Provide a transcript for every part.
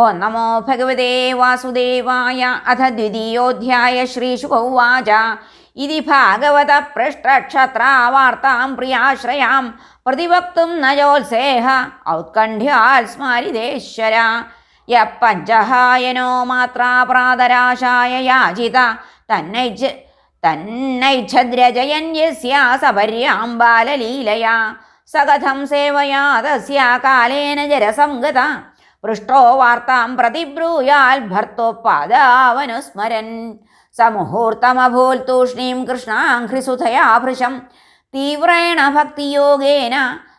ഓ നമോ ഭഗവതേ വാസുദേവായ അഥ ദ്വിതീയോധ്യായ ശ്രീശുഭവാച ഇതി ഭാഗവത പൃഷ്ടക്ഷത്രാവാർത്താം പ്രിയാശ്രയാം. പ്രതിവക്തും നജോത്സേഹ ഔത്കണ്ഠ്യാൽ സ്മാരിതേശ്വര. യ പഞ്ചഹായനോ മാത്രാപ്രാതരാശായ യാചിത. തന്നൈജ് തന്നൈച്ഛദ്രജയൻ യസ്യാ സപര്യാം ബാലലീലയാ. സകഥം സേവയാ തസ്യാ കാലേന ജരസംഗത. പൃഷ്ടോ വാർത്താം പ്രതിബ്രൂയാൽ ഭർത്തോപാദാവനുസ്മരൻ സമുഹൂർത്തമഭൂൽ തൂഷ്ണീം കൃഷ്ണാഘ്രിസുധയാ ഭൃശം. തീവ്രേണ ഭക്തിയോഗേന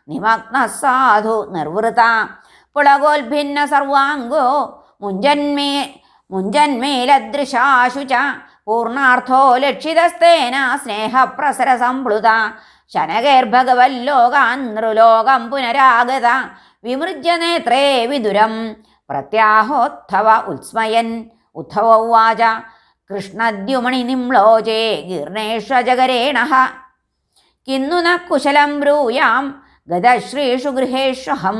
നിമഗ്ന സാധു നിർവൃത. പുളകോൽഭിന്ന സർവാംഗോ മുഞ്ചന്മേ മുഞ്ചന്മേലദൃശാശു ച പൂർണാർത്ഥോ ലക്ഷിതസ്തേന സ്നേഹപ്രസരസംപ്ലുത. ശനകൈർഭഗവല്ലോകാൻ നൃലോകം പുനരാഗത. വിമൃജ്യ നേത്രേ വിദുരം. പ്രത്യാഹോത്ഥവ ഉത്സ്മയൻ. ഉദ്ധവ ഉവാച കൃഷ്ണദ്യുമണി നിംളോചേ ഗീർണേഷ്വജകരേണ കിന്നു ന കുശലം ബ്രൂയാം ഗതശ്രീഷു ഗൃഹേഷ്വഹം.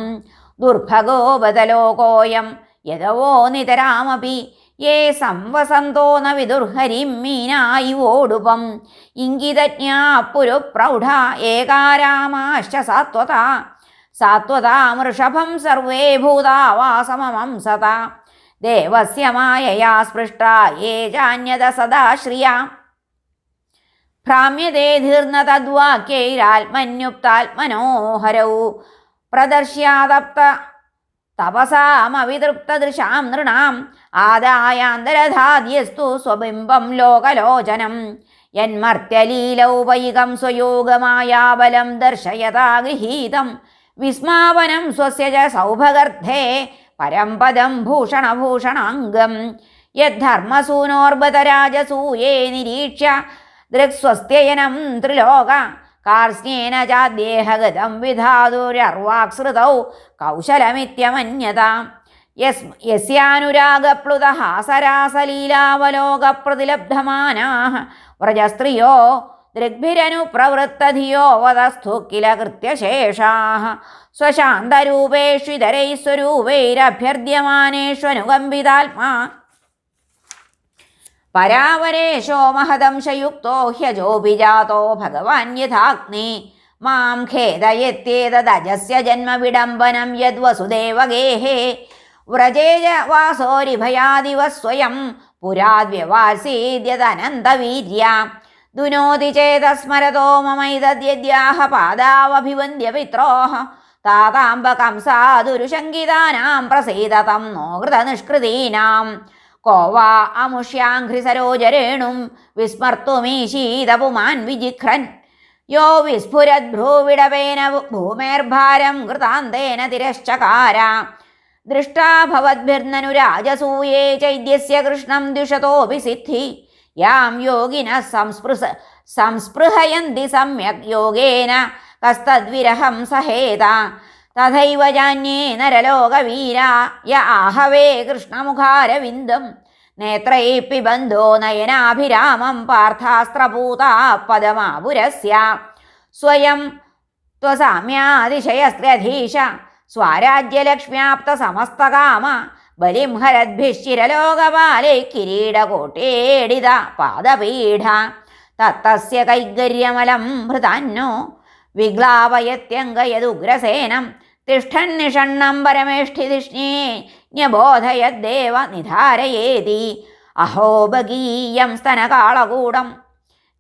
ദുർഭഗോ ബദലോകോയം യദവോ നിതരാമപി. യേ സംവസന്തോ ന വിദുർഹരിം മീനായിവോടുപം ഇംഗിതജ്ഞാ പുരുപ്രൗഢ ഏകാരാമാശ്ച സാത്വത. സാത്വതാമൃഷഭം സർവേ ഭൂതാവാസമമം സദാ ദേവസ്യ മായയാ സ്പൃഷ്ട യേ ജാന്യത സദാ ശ്രിയ ഭ്രാമ്യതേ ധീർന്ന തദ്വാക്യൈരാത്മന്യുക്താത്മനോഹരൗ പ്രദർശ്യാതപ്ത തപസാമവിതൃപ്തദൃശാം നൃണാം ആദായാന്തരധാദ്യസ്തു സ്വബിംബം ലോകലോചനം യന്മർത്യലീലൗപയികം സ്വയോഗമായാബലം ദർശയതാ ഗൃഹീതം വിസ്മാപനം സ്വസ്യജ സൗഭഗർദ്ധേ പരംപദം ഭൂഷണഭൂഷണാംഗം. യദ്ധർമ്മസൂനോർബതരാജസൂയേ നിരീക്ഷ്യ ദൃക്സ്വസ്ത്യയനം ത്രിലോക കാർസ്നേന ചാദ്യേഹഗതം വിധാതുരർവാക്സൃതൗ കൗശലമിത്യമന്യതാം. യസ് യസ്യാനുരാഗപ്ലുതഹാസരാസലീലാവലോകപ്രതിലബ്ധമാനാः വ്രജസ്ത്രിയോ ദൃഗ്ഭിരനുപ്രവൃത്തധിയോ വതസ്ഥു കില കൃത്യശേഷാः സ്വശാന്തരൂപേഷ്വിതരൈः സ്വരൂപൈരഭ്യർദ്യമാനേഷ്വനുകമ്പിതാത്മാ പരാവരേശോ മഹദംശയുക്തോ ഹ്യജോപി ജാതോ ഭഗവാൻ യഥാഗ്നി. മാം ഖേദയത്യേതദജസ്യ ജന്മവിഡംബനം യദ്വസുദേവഗേഹേ. വ്രജേജ വാസോരിഭയാദിവ സ്വയം. പുരാദ്വ്യവാസീദ്യതനന്തവീര്യ. ദുനോതി ചേതസ്മരതോ മമൈതദ്യദ്യാഹ പാദാവഭിവന്ദ്യ പിത്രോഹ താതാംബ കംസാദുരുശങ്കിതാനാം പ്രസീതതം നോകൃത നിഷ്കൃതീനാം കോവാ അമുഷ്യാഘ്രിസരോജരേണും വിസ്മർത്തുമീശീതപുമാൻ വിജിഖ്രൻ യോ വിസ്ഫുരദ്ഭ്രൂവിടവേന ഭൂമേർഭാരം കൃതാന്തേന തിരശ്ചകാര. ദൃഷ്ടാഭവദ്ഭിർനനുരാജസൂയേ ചൈദ്യസ്യ കൃഷ്ണം ദ്വിഷതോപി സിദ്ധി യാം യോഗിന സംസ്പൃശ സംസ്പൃഹയന്തി സമ്യക് യോഗേന കസ്തദ്വിരഹം സഹേത. തഥൈവ ജാന്യേ നരലോകവീര യ ആഹവേ കൃഷ്ണമുഖാരവിന്ദം. നേത്രൈ പിബന്ധോ നയനാഭിരാമം പാർത്ഥാസ്ത്രഭൂത പദമാപുരസ്യ. സ്വയം ത്വസാമ്യാതിശയസ്ത്രധീശ സ്വാരാജ്യലക്ഷ്മ്യാപ്ത സമസ്തകാമ ബലിം ഹരദ്ഭിശ്ചിരലോകപാലൈ കിരീടകോട്ടേടിത പാദപീഠ. തത്തസ്യ കൈഗര്യമലം ഭൃതാന്നോ. വിഗ്ലാപയത്യങ്കയതുഗ്രസേനം തിഷ്ഠന്നിഷണ്ണം പരമേഷ്ഠിതിഷ്ണേ ന്യബോധയദ്ദേവ നിധാരയേതി. അഹോ ഭഗീയം ജിഘാംസയാപായ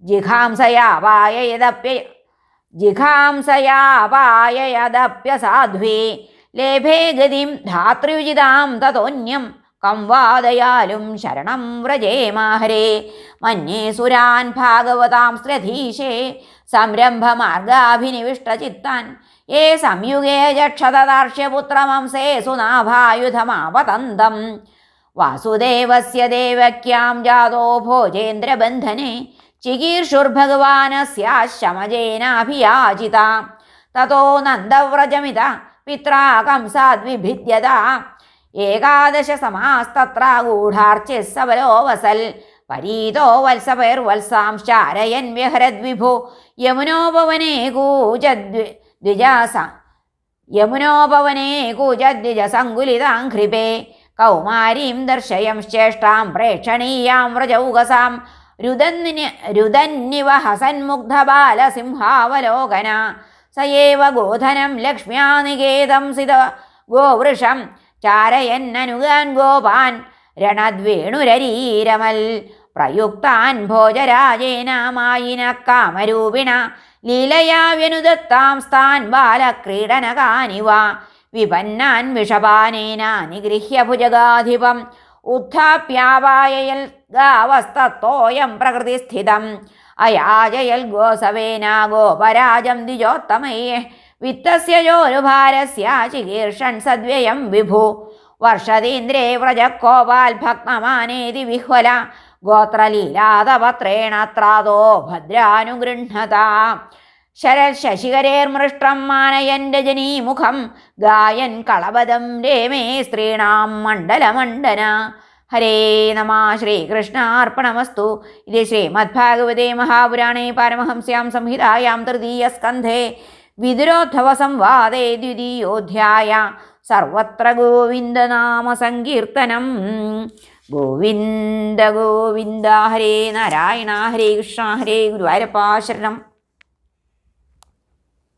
ജിഘാംസയാപായയദപ്യ ജിഘാംസയാപായയദപ്യസാധ്വേ ലേഭേ ഗതിം ധാതൃയുജിതാം തതോന്യം. കംവാദയാലും ശരണം വ്രജേമാഹരേ മന്യേ സുരാൻ ഭാഗവതാം ശ്രധീശേ. സംരംഭമാർഗാഭിനിവിഷ്ടചിത്താൻ ഏ സംയുഗേ ജക്ഷതദാർഷ്യപുത്രമംസേ സുനാഭായുധമാപതന്തം വാസുദേവസ്യ ദേവക്യാം ജാതോ ഭോജേന്ദ്രബന്ധനെ. ചികീർഷുർഭഗവാനസ്യാശമജേനാഭിയാചിത തതോ നന്ദവ്രജമിത. പിത്രാ കംസാദ്വിഭിദ്യത ഏകാദശ സമാസ്തത്ര ഗൂഢാർച്ച്യ സബലോ വസൽ പരീതോ വത്സപൈർവത്സാം ശാരയൻ വ്യഹരദ്വിഭോ യമുനോപവനേ കൂജദ്വിജാസ യമുനോപവനേ കൂജദ്വിജസങ്കുലിതാഘ്രിപേ കൗമാരീം ദർശയം ശ്രേഷ്ഠാം പ്രേക്ഷണീയാം വ്രജൗകസാം. രുദന്യ രുദന്നിവ ഹസന്മുഗ്ധബാലസിംഹാവലോകന സയേവ ഗോധനം ലക്ഷ്മ്യാ നികേതം സിത. ഗോവൃഷം ചാരയന്നനുഗാൻ ഗോപാൻ രണദ്വേണുരരീരമൽ. പ്രയുക്താൻ ഭോജരാജേന മായിന കാമരൂപിണ. ലീലയാ വ്യനുദത്താം സ്ഥാൻ ബാലക്രീഡനകാനിവ. വിപന്നാൻ വിഷപാനേന നിഗൃഹ്യ ഭുജഗാധിപം ഉത്ഥാപ്യാപായയൽ ഗാവസ്തത്തോയം പ്രകൃതിസ്ഥിതം. അയാജയൽ ഗോസവേന ഗോപരാജം ദ്വിജോത്തമയേ വിത്തസ്യ ജോരുഭാരസ്യ ചികീർഷൻ സദ്വയം വിഭു. വർഷതീന്ദ്രേ വ്രജക്കോപാൽ ഭക്തമാനേതി വിഹ്വല. ഗോത്രലീലാതപത്രേണത്രാതോ ഭദ്രാനുഗൃഹത ശരൽ ശശികരേർമൃഷ്ടം മാനയൻ രജനീമുഖം ഗായൻ കളപദം രേമേ സ്ത്രീണാം മണ്ഡലമണ്ഡന. ഹരേ നമ. ശ്രീകൃഷ്ണാർപ്പണമസ്തു. ഇത് ശ്രീമദ്ഭാഗവതേ മഹാപുരാണേ പാരമഹംസ്യാം സംഹിതായാം തൃതീയസ്കന്ധേ വിദുരോദ്ധവ സംവാദേ ദ്വിതീയോധ്യായ. സർവത്ര ഗോവിന്ദനാമ സങ്കീർത്തനം. ഗോവിന്ദ ഗോവിന്ദ ഹരേ നാരായണ ഹരേ കൃഷ്ണ ഹരേ ഗുരുവായൂരപ്പ ശരണം.